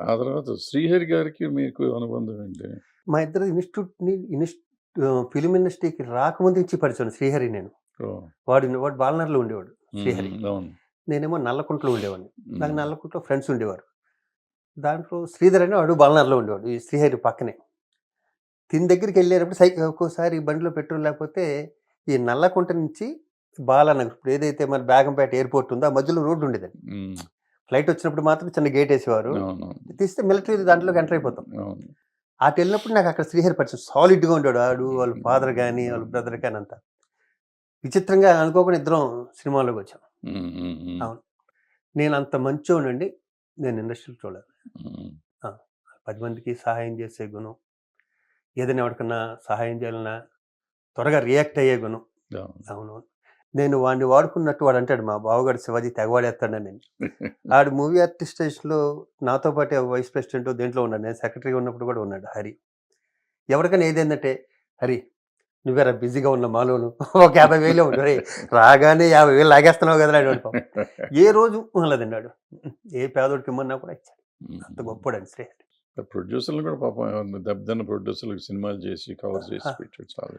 ఆ తర్వాత శ్రీహరి గారికి మీకు అనుబంధం ఏంటి? మా ఇద్దరు ఇన్స్టిట్యూట్ని ఇన్స్ట్ ఫిలిం ఇండస్ట్రీకి రాకముందు నుంచి పరిచయం శ్రీహరి నేను. వాడు వాడు బాలనర్లో ఉండేవాడు శ్రీహరి. నేనేమో నల్లకుంటలో ఉండేవాడిని. నాకు నల్లకుంటలో ఫ్రెండ్స్ ఉండేవారు. దాంట్లో శ్రీధర్ అని వాడు బాలనర్లో ఉండేవాడు ఈ శ్రీహరి పక్కనే. తిని దగ్గరికి వెళ్ళేటప్పుడు సైకిల్ ఒక్కోసారి బండిలో పెట్రోల్ లేకపోతే ఈ నల్లకుంట నుంచి బాలానగర్ ఇప్పుడు ఏదైతే మన బేగంపేట ఎయిర్పోర్ట్ ఉందో ఆ మధ్యలో రోడ్డు ఉండేదండి. ఫ్లైట్ వచ్చినప్పుడు మాత్రం చిన్న గేట్ వేసేవారు. తీస్తే మిలిటరీ దాంట్లోకి ఎంటర్ అయిపోతాం. అటు వెళ్ళినప్పుడు నాకు అక్కడ శ్రీహరి పరిచయం సాలిడ్గా ఉండేవాడు ఆడు వాళ్ళ ఫాదర్ కానీ వాళ్ళ బ్రదర్ కానీ అంతా. విచిత్రంగా అనుకోకుండా ఇద్దరం సినిమాలోకి వచ్చాం. అవును. నేను అంత మంచోనండి. నేను ఇండస్ట్రీలో చూడలేదు. పది మందికి సహాయం చేసే గుణం ఏదైనా ఎవరికన్నా సహాయం చేయాలన్నా త్వరగా రియాక్ట్ అయ్యే గుణం. అవును. నేను వాడిని వాడుకున్నట్టు వాడు అంటాడు మా బావగాడు శివాజీ తెగవాడేస్తాడని నేను ఆడు మూవీ ఆర్టిస్ట్ స్టేషన్లో నాతో పాటు వైస్ ప్రెసిడెంట్ దేంట్లో ఉన్నాడు నేను సెక్రటరీగా ఉన్నప్పుడు కూడా ఉన్నాడు హరి. ఎవరికైనా ఏదేందంటే హరి నువ్వేరా బిజీగా ఉన్న మాలోను ఒక యాభై వేలు "రేయ్, రాగానే యాభై వేలు లాగేస్తున్నావు కదా పాపం. ఏ రోజు లేదన్నాడు ఏ పేదోడికి ఇమ్మన్నా కూడా ఇచ్చాడు. అంత గొప్పడు అని శ్రీ ప్రొడ్యూసర్లు కూడా పాపం దెబ్బతిన్న ప్రొడ్యూసర్లకు సినిమాలు చేసి కవర్ చేసి. పెట్టాడు చాలా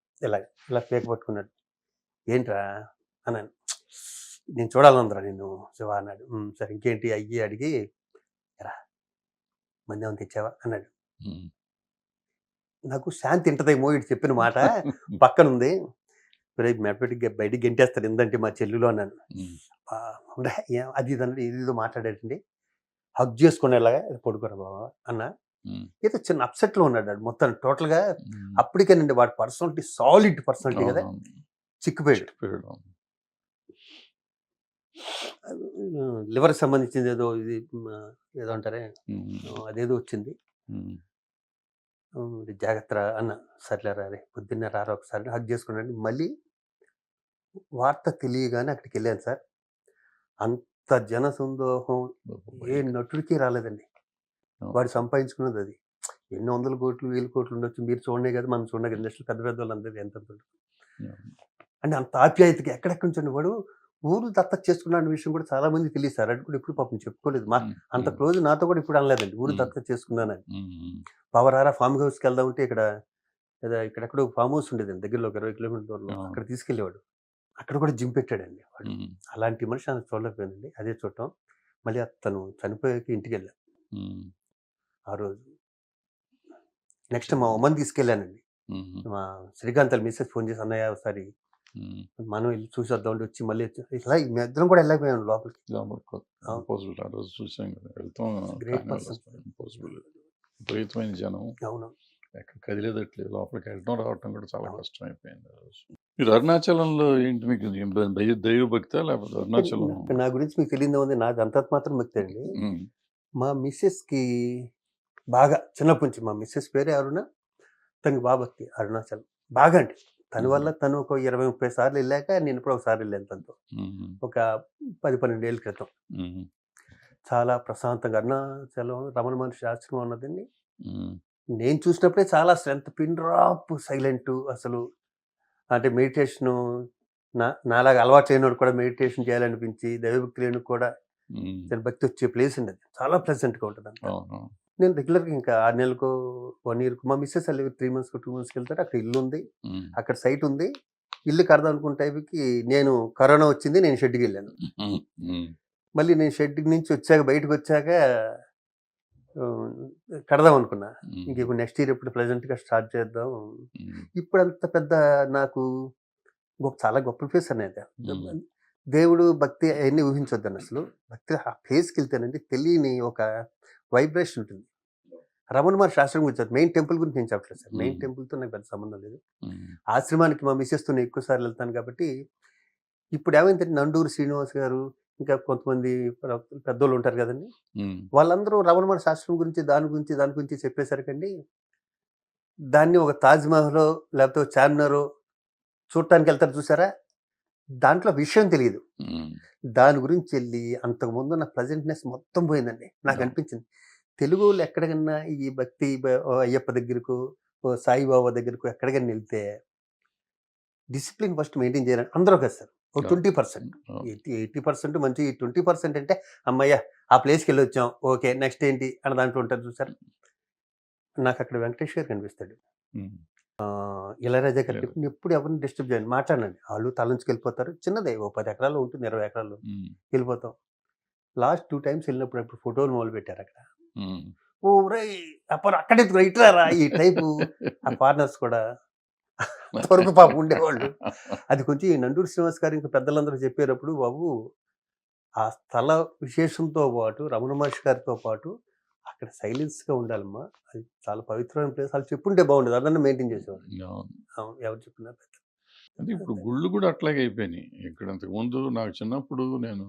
ఇలా ఇలా పేక పట్టుకున్నాడు. ఏంట్రా? అన్నాను. నేను చూడాలందరా నేను శివ అన్నాడు. "ఉమ్, సరే ఇంకేంటి? అయ్యి అడిగి ఎరా మంది ఏమైనా తెచ్చావా? అన్నాడు. నాకు శాంతి ఇంటదేమో ఇటు చెప్పిన మాట. పక్కన ఉంది. మెడపెట్టి బయటికి గెంటేస్తాడు. ఎందుకంటే మా చెల్లులో అన్నాను. ఉమ్, "ఆ, ఉండే, ఏం- అది ఇది అన్నాడు ఇది మాట్లాడాడండి. హగ్ చేసుకునేలాగా పడుకోరా బాబా అన్న. ఏదో చిన్న upset లో ఉన్నాడు మొత్తం టోటల్గా ఉమ్. అప్పటికేనండి వాడి పర్సనాలిటీ సాలిడ్ పర్సనాలిటీ కదా. చిక్కుపోయాడు. లివర్ సంబంధించింది ఏదో ఇది ఏదో అంటారే అదేదో వచ్చింది. జాగ్రత్త అన్న సర్లేరా రే పొద్దున్నే రారా ఒకసారి హగ్ చేసుకున్నాడు. మళ్ళీ వార్త తెలియగానే అక్కడికి వెళ్ళాను సార్. అంత జన సందోహం ఏ నటుడికి రాలేదండి. వాడు సంపాదించుకున్నది అది. ఎన్ని వందల కోట్లు వేల కోట్లు ఉండొచ్చు. మీరు చూడండి కదా మనం చూడండి ఇండస్ట్రీ పెద్ద పెద్ద వాళ్ళు అందరిది ఎంత అంటే అంత ఆప్యాయతకి ఎక్కడెక్కడి నుంచి వాడు ఊరు దత్తత చేసుకున్న విషయం కూడా చాలా మంది తెలియదు సార్ అది కూడా ఎప్పుడు పాపం చెప్పుకోలేదు. మా అంత క్లోజ్ నాతో కూడా ఇప్పుడు అనలేదండి. ఊరు మ్మ్. దత్తత చేసుకున్నానని. పవరారా ఫామ్ హౌస్కి వెళ్దాం అంటే ఇక్కడ ఇక్కడెక్కడో ఫామ్ హౌస్ ఉండేదండి. దగ్గరలో ఒక ఇరవై కిలోమీటర్ దూరంలో. అక్కడ తీసుకెళ్ళేవాడు. అక్కడ కూడా జిమ్ పెట్టాడండి వాడు. అలాంటి మనిషి ఆయన చూడలేకపోయిందండి అదే చూడటం. మళ్ళీ అతను చనిపోయాక ఇంటికి వెళ్ళాను. ఆ రోజు. నెక్స్ట్ మా ఉమ్మని తీసుకెళ్ళానండి. మా శ్రీకాంత్ మిస్సెస్ ఫోన్ చేసి అన్నయ్య ఒకసారి. మనం వెళ్ళి చూసి వద్దాం అంటే వచ్చి మళ్ళీ మీ ఇద్దరం కూడా వెళ్ళకపోయాను లోపలికి. విపరీతమైన జనం. అవును. ఎక్కడ కదిలేదట్లేదు. లోపలికి వెళ్ళటం రావటం కూడా చాలా. కష్టం అయిపోయింది మీరు అరుణాచలంలో ఏంటి మీకు ఏం దైవ దైవ భక్త లేకపోతే అరుణాచలం నా- గురించి మీకు తెలియదు ఉంది నాది అంత మాత్రం మీకు ఉమ్, మా మిస్సెస్కి బాగా చిన్నప్పటి నుంచి మా మిస్సెస్ పేరే అరుణ తనకి భక్తి అరుణాచలం. బాగా అంటే తన వల్ల తను ఒక ఇరవై ముప్పై సార్లు వెళ్ళాక నేను ఇప్పుడు ఒకసారి వెళ్ళాను తనతో. ఒక పది పన్నెండు ఏళ్ళ క్రితం. చాలా ప్రశాంతంగా అరుణాచలం రమణ మహర్షి ఆశ్రమం ఉన్నదండి. నేను చూసినప్పుడే చాలా స్ట్రెంత్ పిన్ డ్రాప్ సైలెంట్ అసలు. అంటే మెడిటేషన్ నా నాలాగా అలవాటు చేయనోడు కూడా మెడిటేషన్ చేయాలనిపించి దైవభక్తి లేని కూడా దాని భక్తి వచ్చే ప్లేస్ అండి అది. చాలా ప్లెజెంట్గా ఉంటుంది నేను రెగ్యులర్గా ఇంకా ఆరు నెలలకు వన్ ఇయర్కు మా మిస్సెస్ వెళ్ళి త్రీ మంత్స్కి టూ మంత్స్కి వెళ్తారు అక్కడ ఇల్లు ఉంది అక్కడ సైట్ ఉంది. ఇల్లు కడదాం అనుకున్న టైంకి నేను కరోనా వచ్చింది నేను షెడ్కి వెళ్ళాను. మళ్ళీ నేను షెడ్ నుంచి వచ్చాక బయటకు వచ్చాక కడదాం అనుకున్నా ఇంక ఇప్పుడు నెక్స్ట్ ఇయర్ ఇప్పుడు ప్రెజెంట్గా స్టార్ట్ చేద్దాం. ఇప్పుడు అంత పెద్ద నాకు చాలా గొప్ప ఫేస్ అనేది. దేవుడు భక్తి అవన్నీ ఊహించొద్దని అసలు. భక్తి ఆ ఫేస్కి వెళ్తేనండి తెలియని ఒక వైబ్రేషన్ ఉంటుంది. రమణ మహర్షి ఆశ్రమం గురించి మెయిన్ టెంపుల్ గురించి నేను చెప్పట్లేదు సార్. మెయిన్. టెంపుల్తో నాకు పెద్ద సంబంధం లేదు. ఆశ్రమానికి మా మిస్సెస్తో నేను ఎక్కువ సార్లు వెళ్తాను కాబట్టి ఇప్పుడు ఏమైందంటే నండూరు శ్రీనివాస్ గారు ఇంకా కొంతమంది పెద్దోళ్ళు ఉంటారు కదండి. వాళ్ళందరూ రమణ మహర్షి శాస్త్రం గురించి దాని గురించి దాని గురించి చెప్పేసరికండి దాన్ని ఒక తాజ్మహల్ లేకపోతే చార్మినార్ చూడటానికి వెళ్తారు చూసారా? దాంట్లో విషయం తెలియదు. దాని గురించి వెళ్ళి అంతకుముందు ఉన్న ప్రజెంట్నెస్ మొత్తం పోయిందండి. నాకు. అనిపించింది. తెలుగు వాళ్ళు ఎక్కడికన్నా ఈ భక్తి ఓ అయ్యప్ప దగ్గరకు ఓ సాయిబాబా దగ్గరకు ఎక్కడికైనా వెళ్తే డిసిప్లిన్ ఫస్ట్ మెయింటైన్ చేయాలని అందరూ కదా సార్ ఒక అవును. Twenty percent. Eighty eighty percent మంచి ట్వంటీ పర్సెంట్ అంటే అమ్మయ్య ఆ ప్లేస్కి వెళ్ళి వచ్చాం ఓకే నెక్స్ట్ ఏంటి? అని దాంట్లో ఉంటారు చూసారు? నాకు అక్కడ వెంకటేష్ గారు కనిపిస్తాడు. గారు ఇళయరాజా. ఎప్పుడు ఎవరిని డిస్టర్బ్ చేయండి మాట్లాడండి వాళ్ళు తలంచుకు వెళ్ళిపోతారు. చిన్నదే ఓ పది ఎకరాలు ఉంటుంది ఇరవై ఎకరాలు వెళ్ళిపోతాం. లాస్ట్ టూ టైమ్స్ వెళ్ళినప్పుడు అప్పుడు ఫోటోలు మొదలు పెట్టారు అక్కడ. ఓ రై అప్పుడు అక్కడే ఇట్రారా ఈ టైపు. ఆ ఫారినర్స్ కూడా అంతవరకు పాపం ఉండేవాళ్ళు. అది కొంచెం ఈ నండూరు శ్రీనివాస్ గారు ఇంకా పెద్దలందరూ చెప్పేటప్పుడు బాబు ఆ స్థల విశేషంతో పాటు రమణ మహర్షి గారితో పాటు అక్కడ సైలెన్స్గా ఉండాలమ్మా. అది చాలా పవిత్రమైన ప్లేస్. వాళ్ళు చెప్పుంటే బాగుండేది. అదన్నా మెయింటైన్ చేసేవాళ్ళు. ఎవరు చెప్పినా అంటే ఇప్పుడు గుళ్ళు కూడా అట్లాగే అయిపోయినాయి. ఇక్కడ ముందు నాకు చిన్నప్పుడు నేను